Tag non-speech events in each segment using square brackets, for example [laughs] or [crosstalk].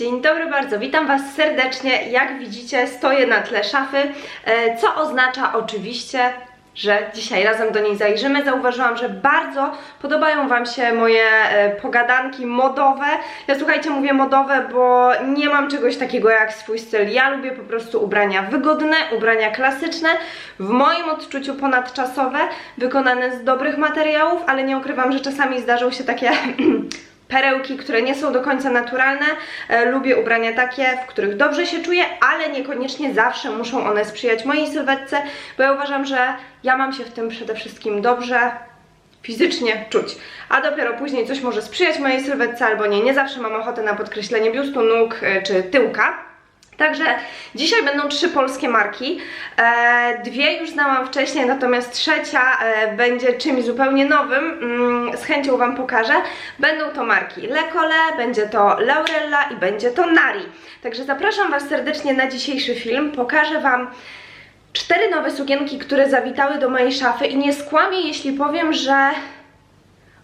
Dzień dobry bardzo, witam Was serdecznie. Jak widzicie, stoję na tle szafy, e, co oznacza oczywiście, że dzisiaj razem do niej zajrzymy. Zauważyłam, że bardzo podobają Wam się moje e, pogadanki modowe. Ja słuchajcie, mówię modowe, bo nie mam czegoś takiego jak swój styl. Ja lubię po prostu ubrania wygodne, ubrania klasyczne, w moim odczuciu ponadczasowe, wykonane z dobrych materiałów, ale nie ukrywam, że czasami zdarzą się takie [clears throat] perełki, które nie są do końca naturalne. E, lubię ubrania takie, w których dobrze się czuję, ale niekoniecznie zawsze muszą one sprzyjać mojej sylwetce, bo ja uważam, że ja mam się w tym przede wszystkim dobrze fizycznie czuć. A dopiero później coś może sprzyjać mojej sylwetce albo nie. Nie zawsze mam ochotę na podkreślenie biustu, nóg e, czy tyłka. Także dzisiaj będą trzy polskie marki. E, dwie już znałam wcześniej, natomiast trzecia e, będzie czymś zupełnie nowym. Mm, z chęcią Wam pokażę. Będą to marki Le Cole, będzie to Laurella i będzie to Nari. Także zapraszam Was serdecznie na dzisiejszy film. Pokażę Wam cztery nowe sukienki, które zawitały do mojej szafy i nie skłamię, jeśli powiem, że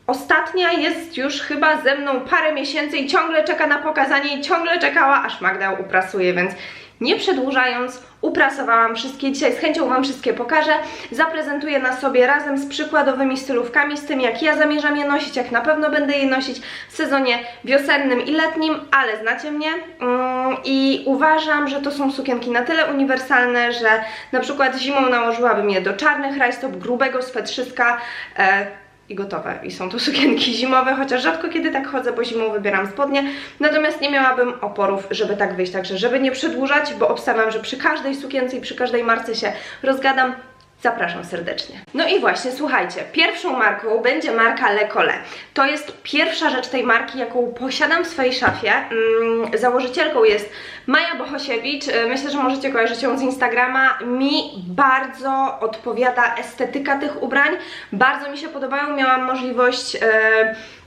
Ostatnia jest już chyba ze mną parę miesięcy i ciągle czeka na pokazanie i ciągle czekała, aż Magda uprasuje, więc nie przedłużając, uprasowałam wszystkie. Dzisiaj z chęcią Wam wszystkie pokażę. Zaprezentuję na sobie razem z przykładowymi stylówkami, z tym jak ja zamierzam je nosić, jak na pewno będę je nosić w sezonie wiosennym i letnim, ale znacie mnie mm, i uważam, że to są sukienki na tyle uniwersalne, że na przykład zimą nałożyłabym je do czarnych rajstop, grubego swetrzyska, e, i gotowe. I są to [laughs] sukienki zimowe, chociaż rzadko kiedy tak chodzę, bo zimą wybieram spodnie. Natomiast nie miałabym oporów, żeby tak wyjść. Także żeby nie przedłużać, bo obstawiam, że przy każdej sukience i przy każdej marce się rozgadam, Zapraszam serdecznie. No i właśnie, słuchajcie, pierwszą marką będzie marka Le Cole. To jest pierwsza rzecz tej marki, jaką posiadam w swojej szafie. Mm, założycielką jest Maja Bohosiewicz. Y, Myślę, że możecie kojarzyć ją z Instagrama. Mi bardzo odpowiada estetyka tych ubrań. Bardzo mi się podobają. Miałam możliwość e,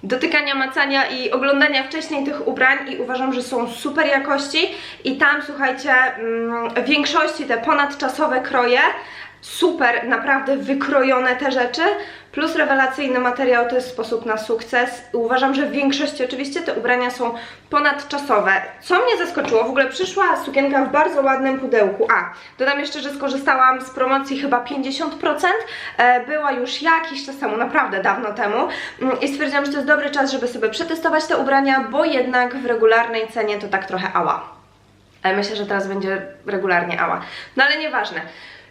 dotykania, macania i oglądania wcześniej tych ubrań i uważam, że są super jakości. I tam, słuchajcie, mm, w większości te ponadczasowe kroje super, naprawdę wykrojone te rzeczy, plus rewelacyjny materiał to jest sposób na sukces. Uważam, że w większości oczywiście te ubrania są ponadczasowe. Co mnie zaskoczyło, w ogóle przyszła sukienka w bardzo ładnym pudełku. A, dodam jeszcze, że skorzystałam z promocji chyba 50%, e, była już jakiś czas temu, naprawdę dawno temu mm, i stwierdziłam, że to jest dobry czas, żeby sobie przetestować te ubrania, bo jednak w regularnej cenie to tak trochę ała. Ale myślę, że teraz będzie regularnie ała. No ale nieważne.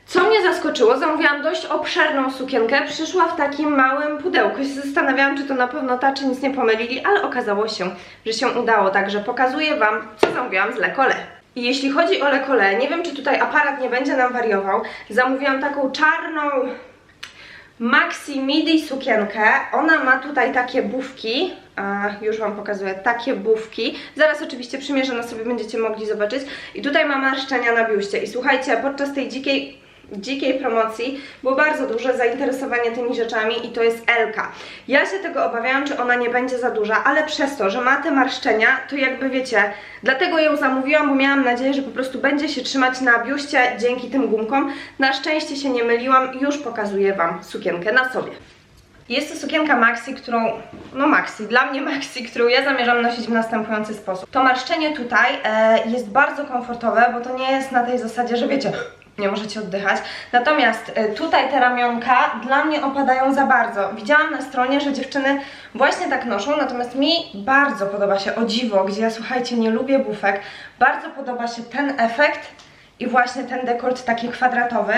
Co mnie zaskoczyło, zamówiłam dość obszerną sukienkę, przyszła w takim małym pudełku. Się zastanawiałam, czy to na pewno ta, czy nic nie pomylili, ale okazało się, że się udało, także pokazuję Wam, co zamówiłam z Le Cole. I jeśli chodzi o Le Cole, nie wiem, czy tutaj aparat nie będzie nam wariował, zamówiłam taką czarną maxi midi sukienkę. Ona ma tutaj takie bufki, już Wam pokazuję, takie bufki. Zaraz oczywiście przymierzę na sobie, będziecie mogli zobaczyć. I tutaj ma marszczenia na biuście. I słuchajcie, podczas tej dzikiej dzikiej promocji było bardzo duże zainteresowanie tymi rzeczami i to jest Elka. Ja się tego obawiałam, czy ona nie będzie za duża, ale przez to, że ma te marszczenia, to jakby wiecie, dlatego ją zamówiłam, bo miałam nadzieję, że po prostu będzie się trzymać na biuście dzięki tym gumkom. Na szczęście się nie myliłam już pokazuję Wam sukienkę na sobie. Jest to sukienka maxi, którą, no maxi, dla mnie maxi, którą ja zamierzam nosić w następujący sposób. To marszczenie tutaj e, jest bardzo komfortowe, bo to nie jest na tej zasadzie, że wiecie, nie możecie oddychać. Natomiast y, tutaj te ramionka dla mnie opadają za bardzo. Widziałam na stronie, że dziewczyny właśnie tak noszą, natomiast mi bardzo podoba się o dziwo, gdzie ja słuchajcie, nie lubię bufek. Bardzo podoba się ten efekt i właśnie ten dekolt taki kwadratowy.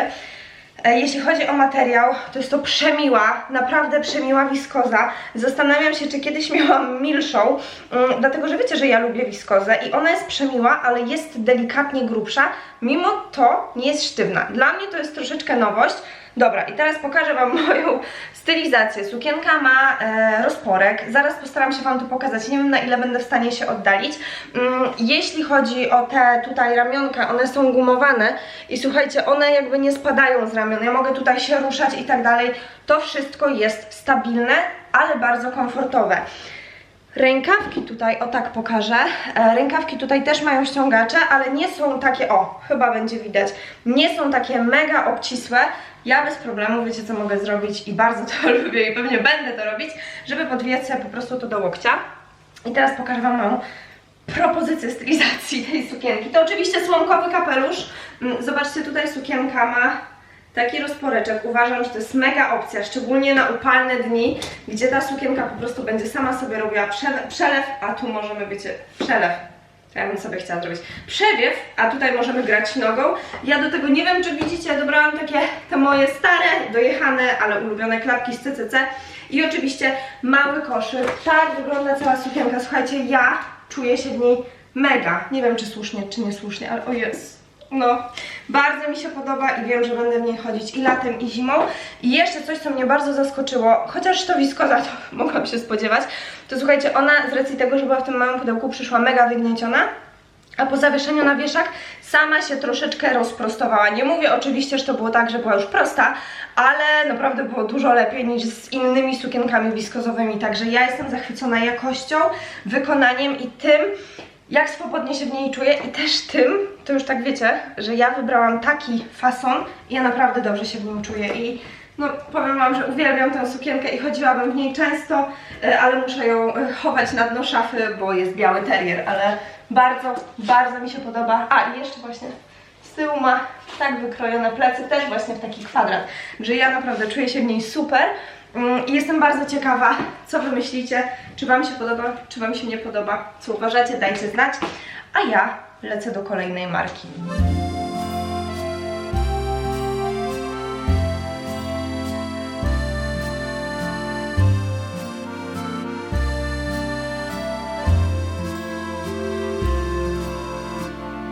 E, jeśli chodzi o materiał, to jest to przemiła, naprawdę przemiła wiskoza. Zastanawiam się, czy kiedyś miałam milszą, um, dlatego że wiecie, że ja lubię wiskozę i ona jest przemiła, ale jest delikatnie grubsza, mimo to nie jest sztywna. Dla mnie to jest troszeczkę nowość. Dobra, i teraz pokażę Wam [laughs] moją stylizację. Sukienka ma e, rozporek, zaraz postaram się Wam to pokazać, nie wiem na ile będę w stanie się oddalić. Mm, jeśli chodzi o te tutaj ramionka, one są gumowane i słuchajcie, one jakby nie spadają z ramion, ja mogę tutaj się ruszać i tak dalej. To wszystko jest stabilne, ale bardzo komfortowe. Rękawki tutaj, o tak pokażę, e, rękawki tutaj też mają ściągacze, ale nie są takie, o, chyba będzie widać, nie są takie mega obcisłe. Ja bez problemu, wiecie co mogę zrobić i bardzo to [laughs] lubię i pewnie będę to robić, żeby podwijać sobie po prostu to do łokcia. I teraz pokażę Wam moją propozycję stylizacji [laughs] tej sukienki. To oczywiście słomkowy kapelusz. Mm, Zobaczcie, tutaj sukienka ma taki rozporeczek. Uważam, że to jest mega opcja, szczególnie na upalne dni, gdzie ta sukienka po prostu będzie sama sobie robiła przelew, a tu możemy, wiecie, przelew. Ja bym sobie chciała zrobić przewiew, a tutaj możemy grać nogą. Ja do tego nie wiem, czy widzicie, dobrałam takie te moje stare, dojechane, ale ulubione klapki z CCC i oczywiście mały koszyk. Tak wygląda cała sukienka. Słuchajcie, ja czuję się w niej mega. Nie wiem, czy słusznie, czy niesłusznie, ale o jest. No, bardzo mi się podoba i wiem, że będę w niej chodzić i latem, i zimą. I jeszcze coś, co mnie bardzo zaskoczyło, chociaż to wiskoza, to [laughs] mogłam się spodziewać, to słuchajcie, ona z racji tego, że była w tym małym pudełku, przyszła mega wygnieciona. A po zawieszeniu na wieszak sama się troszeczkę rozprostowała. Nie mówię oczywiście, że to było tak, że była już prosta, ale naprawdę było dużo lepiej niż z innymi sukienkami wiskozowymi. Także ja jestem zachwycona jakością, wykonaniem i tym, jak swobodnie się w niej czuję i też tym, to już tak wiecie, że ja wybrałam taki fason i ja naprawdę dobrze się w nim czuję i no powiem wam, że uwielbiam tę sukienkę i chodziłabym w niej często, e, ale muszę ją e, chować na dno szafy, bo jest biały terrier, ale bardzo, bardzo mi się podoba. A i jeszcze właśnie z tyłu ma tak wykrojone plecy, też właśnie w taki kwadrat, że ja naprawdę czuję się w niej super. Mm, I jestem bardzo ciekawa, co wy myślicie, czy wam się podoba, czy wam się nie podoba, co uważacie, dajcie znać. A ja lecę do kolejnej marki.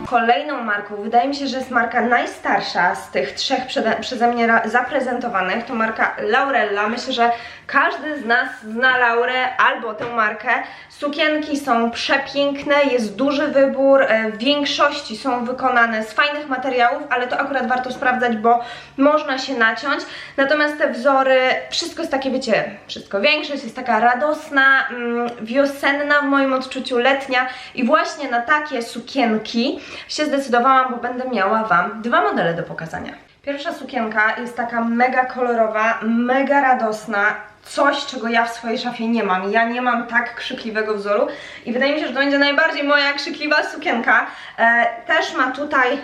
Kolejną marką, wydaje mi się, że jest marka najstarsza z tych trzech przede, przeze mnie zaprezentowanych, to marka Laurella. Myślę, że każdy z nas zna Laurę albo tę markę. Sukienki są przepiękne, jest duży wybór, e, w większości są wykonane z fajnych materiałów, ale to akurat warto sprawdzać, bo można się naciąć. Natomiast te wzory, wszystko jest takie, wiecie, wszystko większość jest taka radosna, mm, wiosenna w moim odczuciu, letnia i właśnie na takie sukienki się zdecydowałam, bo będę miała Wam dwa modele do pokazania. Pierwsza sukienka jest taka mega kolorowa, mega radosna, coś, czego ja w swojej szafie nie mam. Ja nie mam tak krzykliwego wzoru i wydaje mi się, że to będzie najbardziej moja krzykliwa sukienka. E, też ma tutaj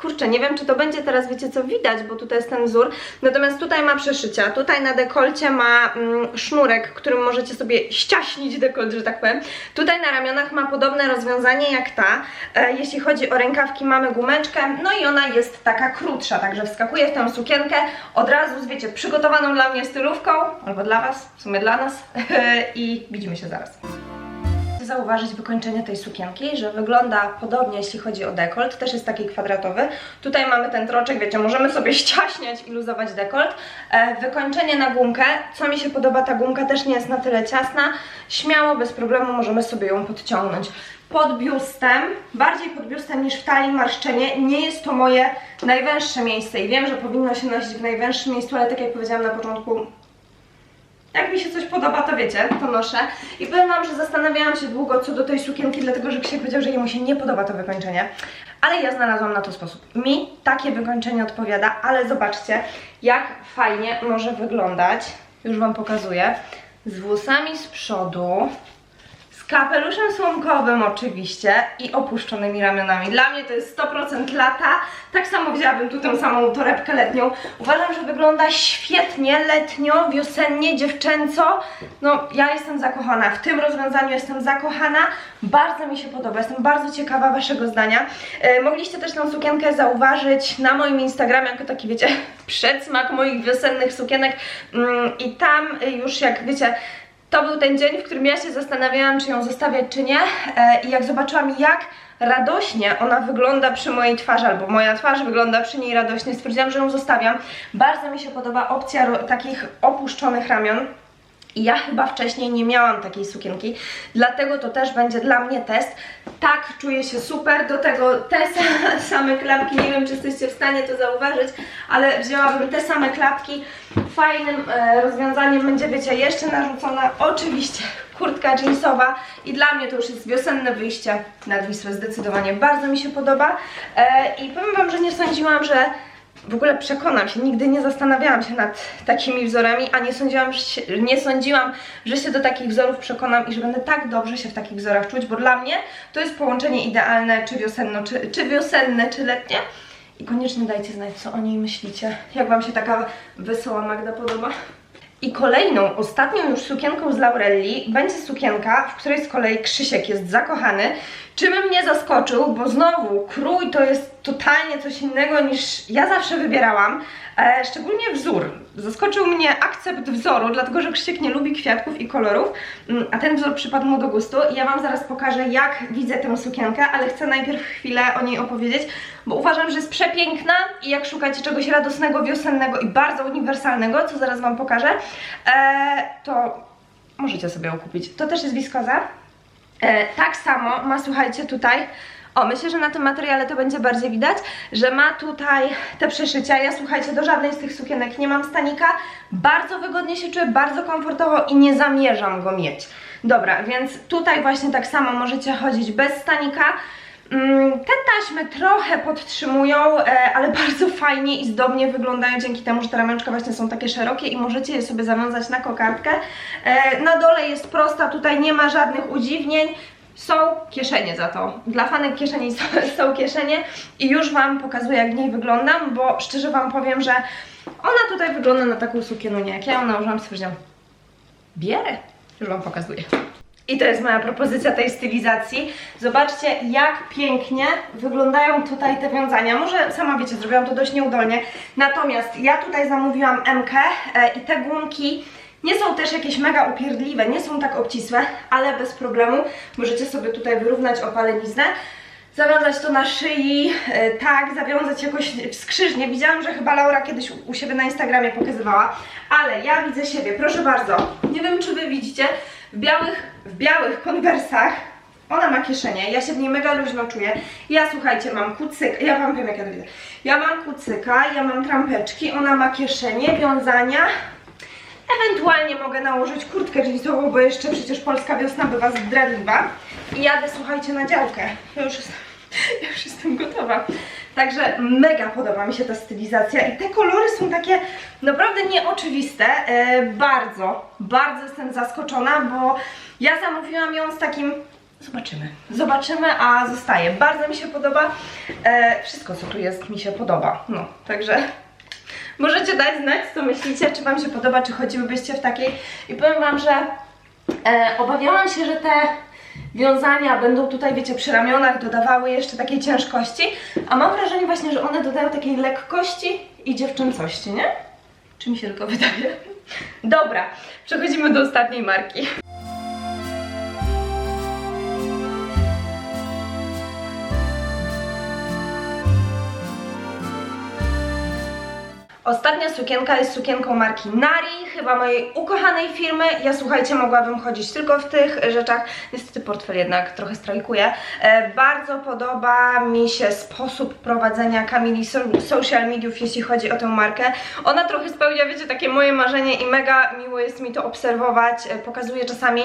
Kurczę, nie wiem czy to będzie teraz, wiecie co, widać, bo tutaj jest ten wzór. Natomiast tutaj ma przeszycia, tutaj na dekolcie ma mm, sznurek, którym możecie sobie ściaśnić dekolt, że tak powiem. Tutaj na ramionach ma podobne rozwiązanie jak ta. E, jeśli chodzi o rękawki, mamy gumeczkę, no i ona jest taka krótsza, także wskakuje w tę sukienkę od razu z, wiecie, przygotowaną dla mnie stylówką, albo dla Was, w sumie dla nas [laughs] i widzimy się zaraz zauważyć wykończenie tej sukienki, że wygląda podobnie jeśli chodzi o dekolt, też jest taki kwadratowy. Tutaj mamy ten troczek, wiecie, możemy sobie [laughs] ściaśniać i luzować dekolt. E, wykończenie na gumkę, co mi się podoba, ta gumka też nie jest na tyle ciasna, śmiało, bez problemu możemy sobie ją podciągnąć. Pod biustem, bardziej pod biustem niż w talii marszczenie, nie jest to moje najwęższe miejsce i wiem, że powinno się nosić w najwęższym miejscu, ale tak jak powiedziałam na początku, jak mi się coś podoba, to wiecie, to noszę. I powiem wam, że zastanawiałam się długo co do tej sukienki, dlatego że Krzysiek powiedział, że jemu się nie podoba to wykończenie. Ale ja znalazłam na to sposób. Mi takie wykończenie odpowiada, ale zobaczcie, jak fajnie może wyglądać. Już wam pokazuję. Z włosami z przodu, kapeluszem słomkowym oczywiście i opuszczonymi ramionami. Dla mnie to jest 100% lata. Tak samo wzięłabym tu tę samą torebkę letnią. Uważam, że wygląda świetnie, letnio, wiosennie, dziewczęco. No, ja jestem zakochana. W tym rozwiązaniu jestem zakochana. Bardzo mi się podoba. Jestem bardzo ciekawa Waszego zdania. E, mogliście też tę sukienkę zauważyć na moim Instagramie jako taki, wiecie, [laughs] przedsmak moich wiosennych sukienek. Mm, I tam y, już jak, wiecie, to był ten dzień, w którym ja się zastanawiałam, czy ją zostawiać, czy nie. E, I jak zobaczyłam, jak radośnie ona wygląda przy mojej twarzy, albo moja twarz wygląda przy niej radośnie, stwierdziłam, że ją zostawiam. Bardzo mi się podoba opcja takich opuszczonych ramion. I ja chyba wcześniej nie miałam takiej sukienki, dlatego to też będzie dla mnie test. Tak, czuję się super, do tego te sa- same klapki, nie wiem czy jesteście w stanie to zauważyć, ale wzięłabym te same klapki. Fajnym e, rozwiązaniem będzie, wiecie, jeszcze narzucona oczywiście kurtka jeansowa i dla mnie to już jest wiosenne wyjście nad Wisłę zdecydowanie. Bardzo mi się podoba e, i powiem Wam, że nie sądziłam, że w ogóle przekonam się, nigdy nie zastanawiałam się nad takimi wzorami, a nie sądziłam, się, nie sądziłam, że się do takich wzorów przekonam i że będę tak dobrze się w takich wzorach czuć, bo dla mnie to jest połączenie idealne, czy wiosenne, czy, czy wiosenne, czy letnie. I koniecznie dajcie znać, co o niej myślicie. Jak Wam się taka wesoła Magda podoba? I kolejną, ostatnią już sukienką z Laurelli będzie sukienka, w której z kolei Krzysiek jest zakochany. Czym mnie zaskoczył, bo znowu krój to jest totalnie coś innego niż ja zawsze wybierałam, e, szczególnie wzór. Zaskoczył mnie akcept wzoru, dlatego że Krzysiek nie lubi kwiatków i kolorów, mm, a ten wzór przypadł mu do gustu i ja Wam zaraz pokażę jak widzę tę sukienkę, ale chcę najpierw chwilę o niej opowiedzieć, bo uważam, że jest przepiękna i jak szukacie czegoś radosnego, wiosennego i bardzo uniwersalnego, co zaraz Wam pokażę, e, to możecie sobie ją kupić. To też jest wiskoza. E, tak samo ma, słuchajcie, tutaj. O, myślę, że na tym materiale to będzie bardziej widać, że ma tutaj te przeszycia. Ja słuchajcie, do żadnej z tych sukienek nie mam stanika. Bardzo wygodnie się czuję, bardzo komfortowo i nie zamierzam go mieć. Dobra, więc tutaj właśnie tak samo możecie chodzić bez stanika. Mm, Te taśmy trochę podtrzymują, e, ale [laughs] bardzo fajnie i zdobnie wyglądają dzięki temu, że te ramionczka właśnie są takie szerokie i możecie je sobie zawiązać na kokardkę. E, Na dole jest prosta, tutaj nie ma żadnych udziwnień. Są kieszenie za to. Dla fanek kieszeni są, [laughs] są kieszenie i już Wam pokazuję jak w niej wyglądam, bo szczerze Wam powiem, że ona tutaj wygląda na taką sukienunię. Jak ja ją nałożyłam, stwierdziłam, bierę. Już Wam pokazuję. I to jest moja propozycja tej stylizacji. Zobaczcie, jak pięknie wyglądają tutaj te wiązania. Może sama wiecie, zrobiłam to dość nieudolnie. Natomiast ja tutaj zamówiłam MK e, i te gumki nie są też jakieś mega upierdliwe, nie są tak obcisłe, ale bez problemu możecie sobie tutaj wyrównać opaleniznę. Zawiązać to na szyi, e, tak, zawiązać jakoś skrzyżnie. Widziałam, że chyba Laura kiedyś u- siebie na Instagramie pokazywała, ale ja widzę siebie, proszę bardzo. Nie wiem, czy wy widzicie, w białych, w białych konwersach ona ma kieszenie, ja się w niej mega luźno czuję. Ja słuchajcie, mam kucyka, ja wam wiem jak ja to widzę. Ja mam kucyka, ja mam trampeczki, ona ma kieszenie, wiązania. Ewentualnie mogę nałożyć kurtkę jeansową, bo jeszcze przecież polska wiosna bywa zdradliwa. I jadę, słuchajcie, na działkę. Ja już, jestem, ja już jestem gotowa. Także mega podoba mi się ta stylizacja i te kolory są takie naprawdę nieoczywiste. E, bardzo, bardzo jestem zaskoczona, bo ja zamówiłam ją z takim Zobaczymy. Zobaczymy, a zostaje. Bardzo mi się podoba. E, wszystko, co tu jest, mi się podoba. No, także możecie dać znać, co myślicie, czy Wam się podoba, czy chodziłybyście w takiej. I powiem Wam, że e, obawiałam się, że te wiązania będą tutaj, wiecie, przy ramionach dodawały jeszcze takiej ciężkości, a mam wrażenie właśnie, że one dodają takiej lekkości i dziewczęcości, nie? Czy mi się tylko wydaje? Dobra, przechodzimy do ostatniej marki. Ostatnia sukienka jest sukienką marki Nari, chyba mojej ukochanej firmy. Ja słuchajcie, mogłabym chodzić tylko w tych rzeczach. Niestety portfel jednak trochę strajkuje. E, bardzo podoba mi się sposób prowadzenia Kamili so social mediów, jeśli chodzi o tę markę. Ona trochę spełnia, wiecie, takie moje marzenie i mega miło jest mi to obserwować. E, pokazuje czasami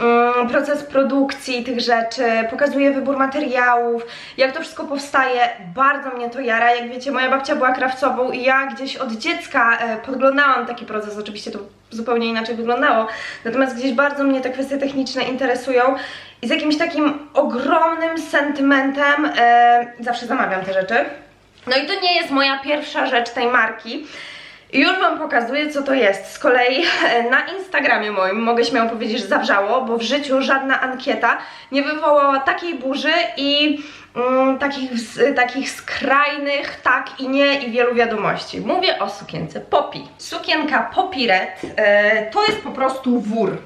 mm, proces produkcji tych rzeczy, pokazuje wybór materiałów, jak to wszystko powstaje. Bardzo mnie to jara. Jak wiecie, moja babcia była krawcową i ja gdzieś od dziecka e, podglądałam taki proces. Oczywiście to zupełnie inaczej wyglądało. Natomiast gdzieś bardzo mnie te kwestie techniczne interesują i z jakimś takim ogromnym sentymentem e, zawsze zamawiam te rzeczy. No i to nie jest moja pierwsza rzecz tej marki. Już Wam pokazuję, co to jest. Z kolei e, na Instagramie moim mogę śmiało powiedzieć, że zawrzało, bo w życiu żadna ankieta nie wywołała takiej burzy i mm, takich, takich skrajnych tak i nie i wielu wiadomości. Mówię o sukience Poppy. Sukienka Poppy Red e, to jest po prostu wór.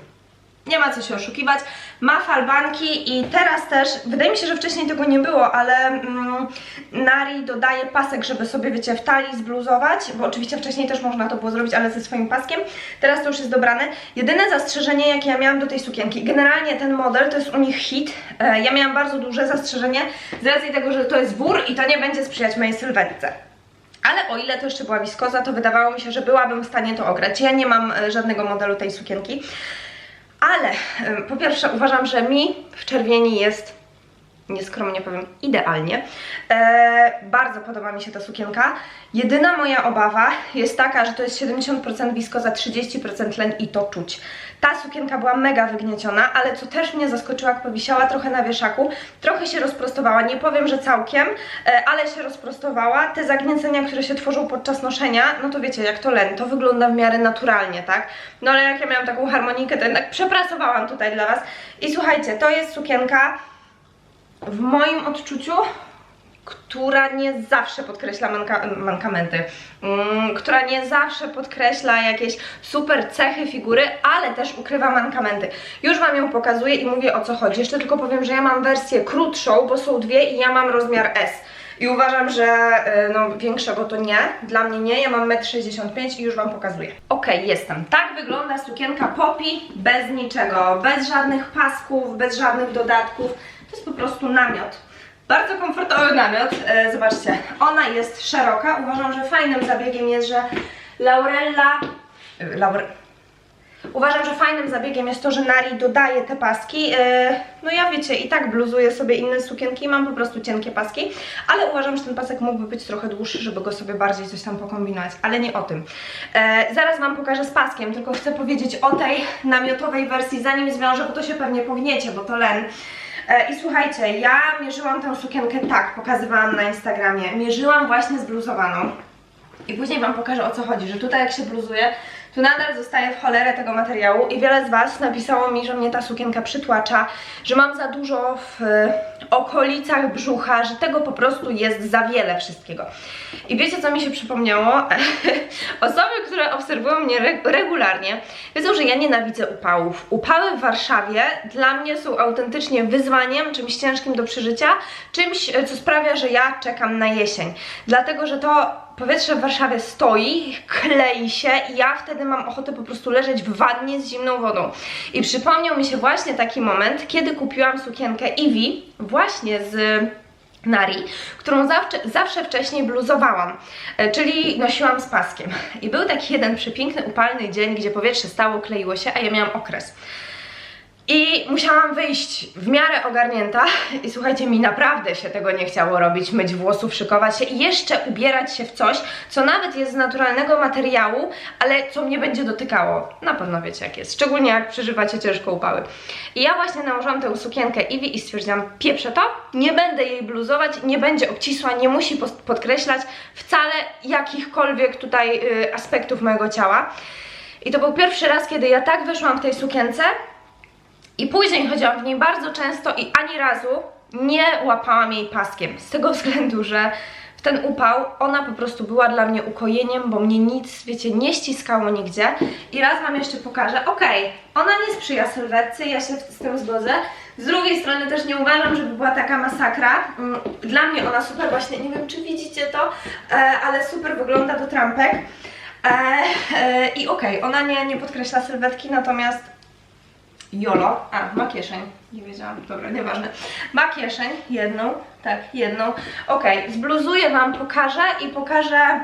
Nie ma co się oszukiwać. Ma falbanki i teraz też, wydaje mi się, że wcześniej tego nie było, ale mm, Nari dodaje pasek, żeby sobie, wiecie, w talii zbluzować, bo oczywiście wcześniej też można to było zrobić, ale ze swoim paskiem. Teraz to już jest dobrane. Jedyne zastrzeżenie, jakie ja miałam do tej sukienki, generalnie ten model to jest u nich hit. E, ja miałam bardzo duże zastrzeżenie z racji tego, że to jest wór i to nie będzie sprzyjać mojej sylwetce. Ale o ile to jeszcze była wiskoza, to wydawało mi się, że byłabym w stanie to ograć. Ja nie mam e, żadnego modelu tej sukienki. Ale po pierwsze uważam, że mi w czerwieni jest nieskromnie powiem, idealnie. E, bardzo podoba mi się ta sukienka. Jedyna moja obawa jest taka, że to jest 70% wiskoza, 30% len i to czuć. Ta sukienka była mega wygnieciona, ale co też mnie zaskoczyło, jak powisiała trochę na wieszaku, trochę się rozprostowała. Nie powiem, że całkiem, e, ale się rozprostowała. Te zagniecenia, które się tworzą podczas noszenia, no to wiecie, jak to len, to wygląda w miarę naturalnie, tak? No ale jak ja miałam taką harmonikę, to jednak przepracowałam tutaj dla Was. I słuchajcie, to jest sukienka w moim odczuciu, która nie zawsze podkreśla manka mankamenty, mm, która nie zawsze podkreśla jakieś super cechy figury, ale też ukrywa mankamenty. Już Wam ją pokazuję i mówię o co chodzi. Jeszcze tylko powiem, że ja mam wersję krótszą, bo są dwie i ja mam rozmiar S. I uważam, że y, no, większego to nie, dla mnie nie, ja mam 1,65 m i już Wam pokazuję. Ok, jestem. Tak wygląda sukienka Poppy, bez niczego, bez żadnych pasków, bez żadnych dodatków. To jest po prostu namiot. Bardzo komfortowy namiot, e, zobaczcie, ona jest szeroka, uważam, że fajnym zabiegiem jest, że Laurella, e, Laure, uważam, że fajnym zabiegiem jest to, że Nari dodaje te paski, e, no ja wiecie, i tak bluzuję sobie inne sukienki, mam po prostu cienkie paski, ale uważam, że ten pasek mógłby być trochę dłuższy, żeby go sobie bardziej coś tam pokombinować, ale nie o tym. Zaraz Wam pokażę z paskiem, tylko chcę powiedzieć o tej namiotowej wersji, zanim zwiążę, bo to się pewnie pogniecie, bo to len. E, I słuchajcie, ja mierzyłam tę sukienkę tak, pokazywałam na Instagramie. Mierzyłam właśnie zbluzowaną. I później Wam pokażę o co chodzi, że tutaj jak się bluzuje, tu nadal zostaje w cholerę tego materiału i wiele z Was napisało mi, że mnie ta sukienka przytłacza, że mam za dużo w okolicach brzucha, że tego po prostu jest za wiele wszystkiego. I wiecie co mi się przypomniało? [laughs] Osoby, które obserwują mnie regularnie, wiedzą, że ja nienawidzę upałów. Upały w Warszawie dla mnie są autentycznie wyzwaniem, czymś ciężkim do przeżycia, czymś, co sprawia, że ja czekam na jesień. Dlatego, że to powietrze w Warszawie stoi, klei się i ja wtedy mam ochotę po prostu leżeć w wannie z zimną wodą. I przypomniał mi się właśnie taki moment, kiedy kupiłam sukienkę Eevee właśnie z Nari, którą zawsze, zawsze wcześniej bluzowałam, e, czyli nosiłam z paskiem. I był taki jeden przepiękny, upalny dzień, gdzie powietrze stało, kleiło się, a ja miałam okres. I musiałam wyjść w miarę ogarnięta i słuchajcie, mi naprawdę się tego nie chciało robić, myć włosów, szykować się i jeszcze ubierać się w coś, co nawet jest z naturalnego materiału, ale co mnie będzie dotykało. Na pewno wiecie jak jest, szczególnie jak przeżywacie ciężko upały. I ja właśnie nałożyłam tę sukienkę Iwi i stwierdziłam, pieprzę to, nie będę jej bluzować, nie będzie obcisła, nie musi podkreślać wcale jakichkolwiek tutaj y, aspektów mojego ciała. I to był pierwszy raz, kiedy ja tak wyszłam w tej sukience, i później chodziłam w niej bardzo często i ani razu nie łapałam jej paskiem. Z tego [laughs] względu, że w ten upał ona po prostu była dla mnie ukojeniem, bo mnie nic, wiecie, nie ściskało nigdzie. I raz Wam jeszcze pokażę, okej, okay, ona nie sprzyja sylwetce, ja się z tym zgodzę. Z drugiej strony też nie uważam, żeby była taka masakra. Mm, dla mnie ona super właśnie, nie wiem czy widzicie to, e, ale super wygląda do trampek. E, e, I okej, okay, ona nie, nie podkreśla sylwetki, natomiast Jolo. A, ma kieszeń. Nie wiedziałam, dobra, nieważne. Ma kieszeń, jedną, tak, jedną. Ok, zbluzuję Wam, pokażę i pokażę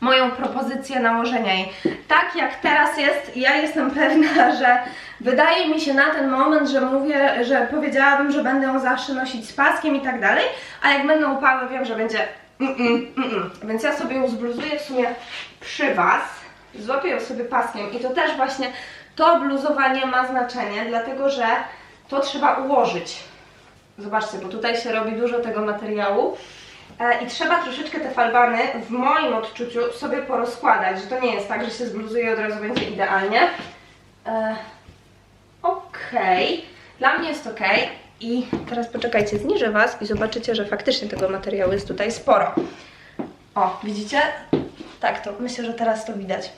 moją propozycję nałożenia jej. Tak jak teraz jest, ja jestem pewna, [laughs] że wydaje mi się na ten moment, że mówię, że powiedziałabym, że będę ją zawsze nosić z paskiem i tak dalej, a jak będą upały, wiem, że będzie mm -mm, mm -mm. Więc ja sobie ją zbluzuję w sumie przy Was, złapię ją sobie paskiem i to też właśnie to bluzowanie ma znaczenie, dlatego że to trzeba ułożyć. Zobaczcie, bo tutaj się robi dużo tego materiału e, i trzeba troszeczkę te falbany w moim odczuciu sobie porozkładać, że to nie jest tak, że się zbluzuje i od razu będzie idealnie. E, okej, okay. dla mnie jest ok. I teraz poczekajcie, zniżę Was i zobaczycie, że faktycznie tego materiału jest tutaj sporo. O, widzicie? Tak, to myślę, że teraz to widać.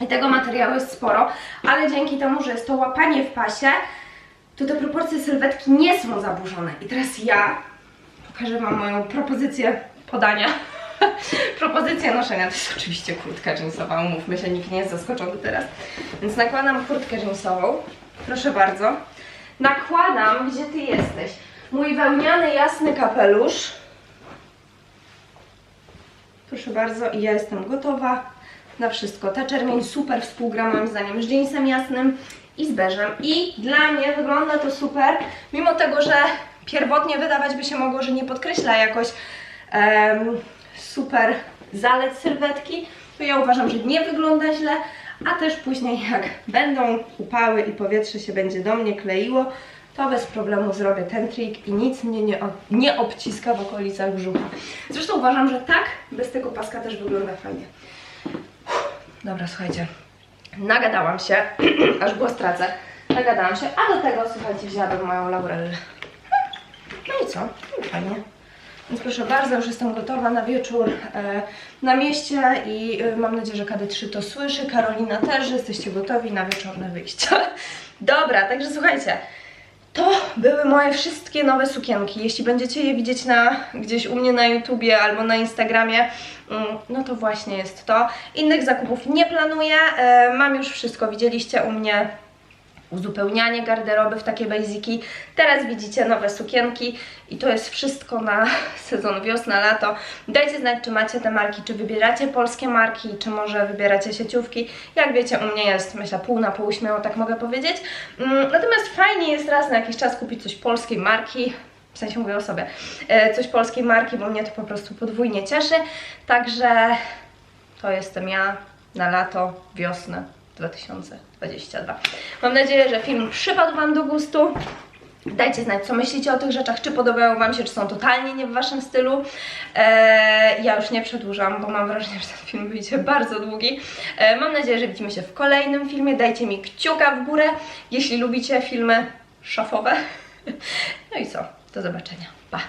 I tego materiału jest sporo, ale dzięki temu, że jest to łapanie w pasie, to te proporcje sylwetki nie są zaburzone. I teraz ja pokażę Wam moją propozycję podania. [laughs] propozycja noszenia. To jest oczywiście kurtka jeansowa, umówmy się, nikt nie jest zaskoczony teraz. Więc nakładam kurtkę jeansową. Proszę bardzo. Nakładam, gdzie Ty jesteś, mój wełniany, jasny kapelusz. Proszę bardzo, i ja jestem gotowa na wszystko. Ta czerwień super współgra moim zdaniem z jeansem jasnym i z beżem. I dla mnie wygląda to super, mimo tego, że pierwotnie wydawać by się mogło, że nie podkreśla jakoś em, super zalet sylwetki, to ja uważam, że nie wygląda źle, a też później jak będą upały i powietrze się będzie do mnie kleiło, to bez problemu zrobię ten trik i nic mnie nie, nie obciska w okolicach brzucha. Zresztą uważam, że tak bez tego paska też wygląda fajnie. Dobra, słuchajcie, nagadałam się, [clears throat] aż głos tracę, nagadałam się, a do tego, słuchajcie, wzięłabym moją laurelę. No i co? No fajnie. Więc proszę bardzo, już jestem gotowa na wieczór e, na mieście i e, mam nadzieję, że KD3 to słyszy, Karolina też, że jesteście gotowi na wieczorne wyjście. [laughs] Dobra, także słuchajcie, to były moje wszystkie nowe sukienki. Jeśli będziecie je widzieć na, gdzieś u mnie na YouTubie albo na Instagramie, mm, no to właśnie jest to. Innych zakupów nie planuję, e, mam już wszystko, widzieliście u mnie uzupełnianie garderoby w takie basiki. Teraz widzicie nowe sukienki i to jest wszystko na [laughs] sezon wiosna, lato. Dajcie znać, czy macie te marki, czy wybieracie polskie marki, czy może wybieracie sieciówki. Jak wiecie, u mnie jest, myślę, pół na pół, śmiało tak mogę powiedzieć. Mm, Natomiast fajnie jest raz na jakiś czas kupić coś polskiej marki, w sensie mówię o sobie, e, coś polskiej marki, bo mnie to po prostu podwójnie cieszy. Także to jestem ja na lato, wiosnę 2022. Mam nadzieję, że film przypadł Wam do gustu. Dajcie znać, co myślicie o tych rzeczach, czy podobają Wam się, czy są totalnie nie w Waszym stylu. Eee, ja już nie przedłużam, bo mam wrażenie, że ten film wyjdzie bardzo długi. Eee, mam nadzieję, że widzimy się w kolejnym filmie. Dajcie mi kciuka w górę, jeśli lubicie filmy szafowe. [laughs] No i co? Do zobaczenia. Pa!